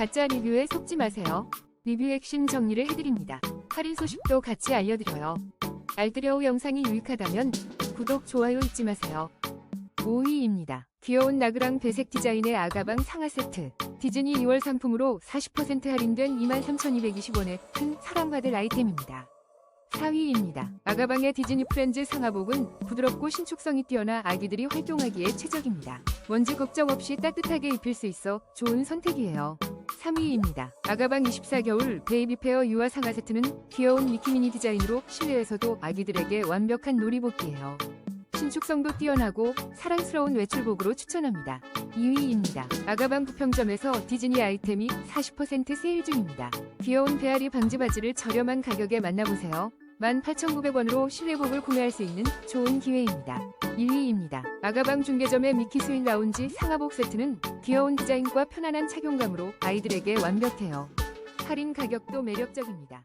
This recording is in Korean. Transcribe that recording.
가짜 리뷰에 속지 마세요. 리뷰 핵심 정리를 해드립니다. 할인 소식도 같이 알려드려요. 알뜰여우 영상이 유익하다면 구독, 좋아요 잊지 마세요. 5위입니다. 귀여운 나그랑 배색 디자인의 아가방 상하 세트. 디즈니 2월 상품으로 40% 할인된 23,220원에 큰 사랑받을 아이템입니다. 4위입니다. 아가방의 디즈니 프렌즈 상하복은 부드럽고 신축성이 뛰어나 아기들이 활동하기에 최적입니다. 먼지 걱정 없이 따뜻하게 입힐 수 있어 좋은 선택이에요. 3위입니다. 아가방 24겨울 베이비 페어 유아 상하 세트는 귀여운 미키미니 디자인으로 실내에서도 아기들에게 완벽한 놀이복이에요. 신축성도 뛰어나고 사랑스러운 외출복으로 추천합니다. 2위입니다. 아가방 부평점에서 디즈니 아이템이 40% 세일 중입니다. 귀여운 배앓이 방지 바지를 저렴한 가격에 만나보세요. 18,900원으로 실내복을 구매할 수 있는 좋은 기회입니다. 1위입니다. 아가방 중개점의 미키 스윈 라운지 상하복 세트는 귀여운 디자인과 편안한 착용감으로 아이들에게 완벽해요. 할인 가격도 매력적입니다.